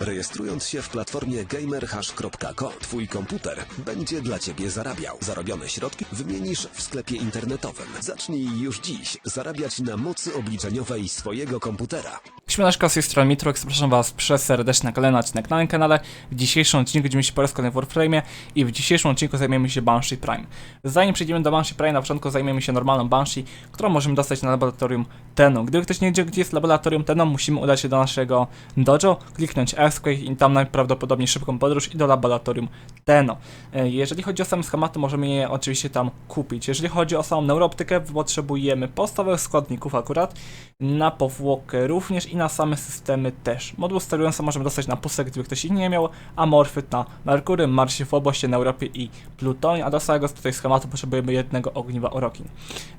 Rejestrując się w platformie gamerhash.co, twój komputer będzie dla ciebie zarabiał. Zarobione środki wymienisz w sklepie internetowym. Zacznij już dziś zarabiać na mocy obliczeniowej swojego komputera. Śmielaczka z tej strony Mitrox, zapraszam was przez serdecznie na kolejny odcinek na moim kanale. W dzisiejszym odcinku będziemy się po raz kolejny w i w dzisiejszym odcinku zajmiemy się Banshee Prime. Zanim przejdziemy do Banshee Prime, na początku zajmiemy się normalną Banshee, którą możemy dostać na laboratorium Tenu. Gdyby ktoś nie wiedział, gdzie jest laboratorium Tenu, musimy udać się do naszego dojo, kliknąć Earthquake i tam najprawdopodobniej szybką podróż i do laboratorium Teno. E, Jeżeli chodzi o same schematy, możemy je oczywiście tam kupić. Jeżeli chodzi o samą neurooptykę, potrzebujemy podstawowych składników akurat, na powłokę również i na same systemy też. Moduł sterujący możemy dostać na pustek, gdyby ktoś ich nie miał, a na Merkury, Marsie, Fobosie, na Europie i Plutonie, a do całego tutaj schematu potrzebujemy jednego ogniwa Orokin.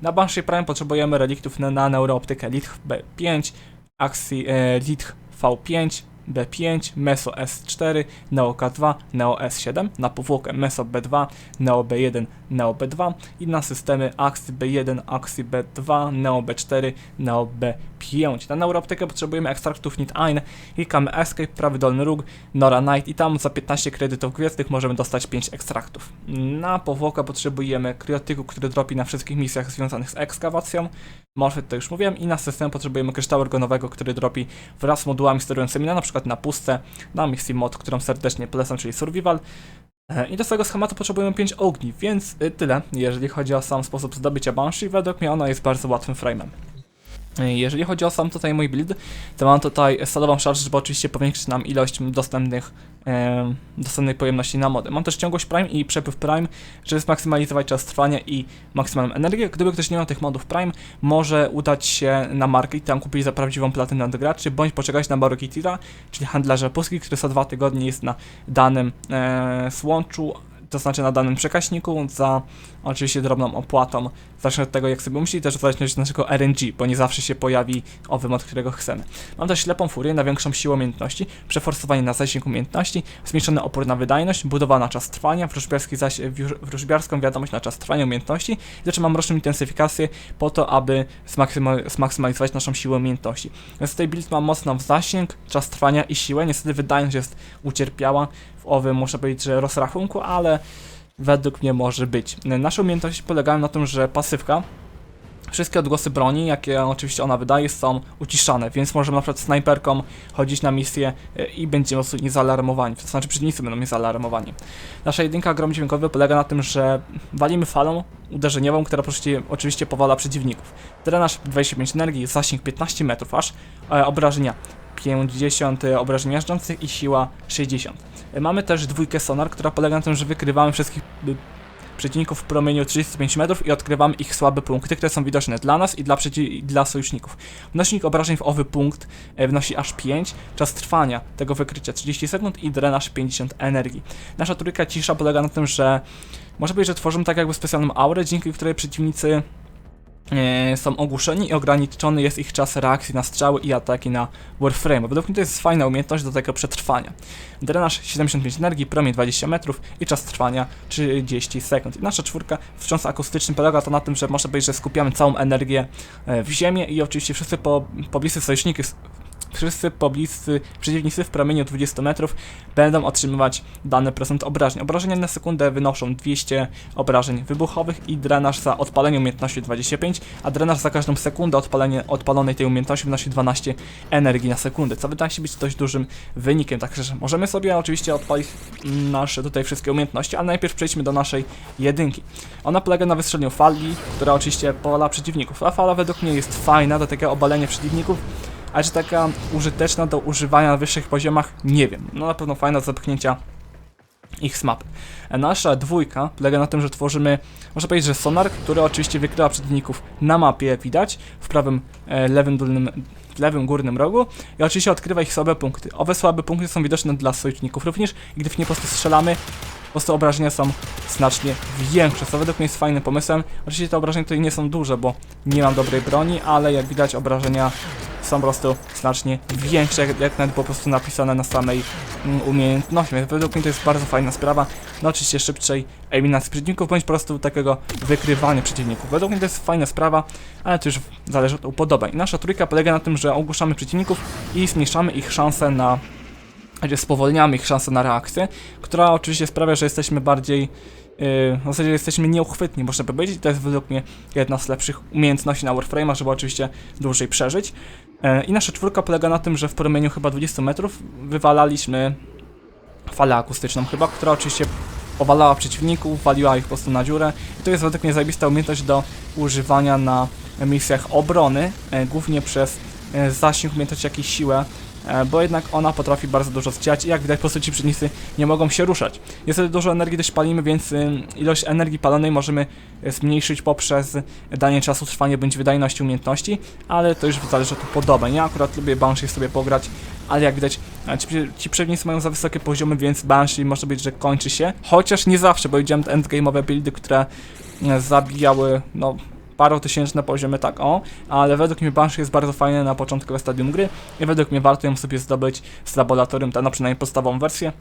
Na Banshee Prime potrzebujemy reliktów na, na neurooptykę Litch B5, Axi, e, Litch V5, B5, Meso S4, Neo K2, Neo S7, na powłokę Meso B2, Neo B1, Neo B2 i na systemy Axi B1, Axi B2, Neo B4, Neo B5. Na neurooptykę potrzebujemy ekstraktów Nit-Ein, klikamy Escape, prawy dolny róg, Nora Knight i tam za 15 kredytów gwiezdnych możemy dostać 5 ekstraktów. Na powłokę potrzebujemy kriotyku, który dropi na wszystkich misjach związanych z ekskawacją, Morfyt to już mówiłem i na system potrzebujemy kryształu ergonowego, który dropi wraz z modułami sterującymi na np. na pustce, na misji mod, którą serdecznie polecam, czyli Survival. E, I do tego schematu potrzebujemy 5 ogni, więc y, tyle, jeżeli chodzi o sam sposób zdobycia Banshee. Według mnie ono jest bardzo łatwym frame'em. Jeżeli chodzi o sam tutaj mój build, to mam tutaj salową charge, żeby oczywiście powiększyć nam ilość dostępnych, e, dostępnej pojemności na mody. Mam też ciągłość Prime i przepływ Prime, żeby zmaksymalizować czas trwania i maksymalną energię. Gdyby ktoś nie miał tych modów Prime, może udać się na market i tam kupić za prawdziwą platynę od graczy, bądź poczekać na Barokitira, czyli handlarza Polski, który co dwa tygodnie jest na danym e, słączu, to znaczy na danym przekaźniku za oczywiście drobną opłatą. Zacznę od tego, jak sobie myśli, też w zależności od naszego RNG, bo nie zawsze się pojawi owy mod, którego chcemy. Mam też ślepą furię na większą siłę umiejętności, przeforsowanie na zasięg umiejętności, zmniejszony opór na wydajność, budowa na czas trwania, zaś, wróż- wróżbiarską wiadomość na czas trwania umiejętności. I też mam roczną intensyfikację po to, aby zmaksyma- zmaksymalizować naszą siłę umiejętności. Więc tutaj build ma mocno w zasięg, czas trwania i siłę. Niestety wydajność jest ucierpiała w owym, muszę powiedzieć, że rozrachunku, ale według mnie może być. Nasze umiejętności polegają na tym, że pasywka, wszystkie odgłosy broni, jakie oczywiście ona wydaje, są uciszane, więc możemy na przykład snajperką chodzić na misję e, i będziemy niezalarmowani, to znaczy przeciwnicy będą niezalarmowani. Nasza jedynka grom dźwiękowy polega na tym, że walimy falą uderzeniową, która oczywiście powala przeciwników. Drenaż 25 energii, zasięg 15 metrów aż, e, obrażenia 50 obrażeń miażdżących i siła 60. E, Mamy też dwójkę sonar, która polega na tym, że wykrywamy wszystkich przeciwników w promieniu 35 metrów i odkrywamy ich słabe punkty, które są widoczne dla nas i dla, i dla sojuszników. Mnożnik obrażeń w owy punkt e, wynosi aż 5, czas trwania tego wykrycia 30 sekund i drenaż 50 energii. Nasza trójka cisza polega na tym, że może być, że tworzymy tak jakby specjalną aurę, dzięki której przeciwnicy e, są ogłuszeni i ograniczony jest ich czas reakcji na strzały i ataki na Warframe. Według mnie to jest fajna umiejętność do tego przetrwania. Drenaż 75 energii, promień 20 metrów i czas trwania 30 sekund. I nasza czwórka, wstrząs akustyczny polega to na tym, że można powiedzieć, że skupiamy całą energię e, w ziemię i oczywiście wszyscy po, pobliscy sojuszniki Wszyscy pobliscy przeciwnicy w promieniu 20 metrów będą otrzymywać dany procent obrażeń. Obrażenia na sekundę wynoszą 200 obrażeń wybuchowych i drenaż za odpalenie umiejętności 25, a drenaż za każdą sekundę odpalenie, odpalonej tej umiejętności wynosi 12 energii na sekundę, co wydaje się być dość dużym wynikiem. Także że możemy sobie oczywiście odpalić nasze tutaj wszystkie umiejętności, ale najpierw przejdźmy do naszej jedynki. Ona polega na wystrzeleniu fali, która oczywiście powala przeciwników, a fala według mnie jest fajna do takiego obalenia przeciwników, a czy taka użyteczna do używania na wyższych poziomach? Nie wiem. No na pewno fajna zapchnięcia ich z mapy. Nasza dwójka polega na tym, że tworzymy, można powiedzieć, że sonar, który oczywiście wykrywa przeciwników na mapie, widać, w prawym, e, lewym dolnym, w lewym górnym rogu i oczywiście odkrywa ich słabe punkty. Owe słabe punkty są widoczne dla sojuszników również i gdy w nie po prostu strzelamy, po prostu obrażenia są znacznie większe, co według mnie jest fajnym pomysłem. Oczywiście te obrażenia tutaj nie są duże, bo nie mam dobrej broni, ale jak widać obrażenia są po prostu znacznie większe, jak, nawet po prostu napisane na samej mm, umiejętności. Więc według mnie to jest bardzo fajna sprawa. No oczywiście szybszej eliminacji przeciwników, bądź po prostu takiego wykrywania przeciwników. Według mnie to jest fajna sprawa, ale to już zależy od upodobań. Nasza trójka polega na tym, że ogłuszamy przeciwników i zmniejszamy ich szanse na gdzie spowolniamy ich szansę na reakcję, która oczywiście sprawia, że jesteśmy bardziej, w zasadzie jesteśmy nieuchwytni, można powiedzieć. To jest według mnie jedna z lepszych umiejętności na Warframe'a, żeby oczywiście dłużej przeżyć. Yy, I nasza czwórka polega na tym, że w promieniu chyba 20 metrów wywalaliśmy falę akustyczną chyba, która oczywiście powalała przeciwników, waliła ich po prostu na dziurę. I to jest według mnie zajebista umiejętność do używania na misjach obrony, e, głównie przez zasięg, umiejętność jakąś siłę, e, bo jednak ona potrafi bardzo dużo zciać i jak widać po prostu ci przeciwnicy nie mogą się ruszać. Niestety dużo energii też palimy, więc y, ilość energii palonej możemy y, zmniejszyć poprzez danie czasu trwania bądź wydajności umiejętności, ale to już zależy od podobań. Ja akurat lubię Banshee sobie pograć, ale jak widać e, ci, ci mają za wysokie poziomy, więc Banshee może być, że kończy się. Chociaż nie zawsze, bo widziałem te endgame'owe buildy, które e, zabijały, no parotysięczne poziomy, tak o, ale według mnie Banshee jest bardzo fajny na początkowe stadium gry i według mnie warto ją sobie zdobyć z laboratorium, ta, no przynajmniej podstawową wersję.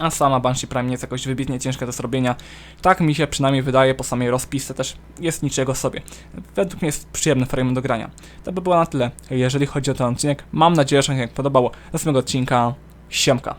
A sama Banshee Prime nie jest jakoś wybitnie ciężka do zrobienia. Tak mi się przynajmniej wydaje, po samej rozpisce też jest niczego sobie. Według mnie jest przyjemny frame do grania. To by było na tyle, jeżeli chodzi o ten odcinek. Mam nadzieję, że się podobało. Do następnego odcinka. Siemka.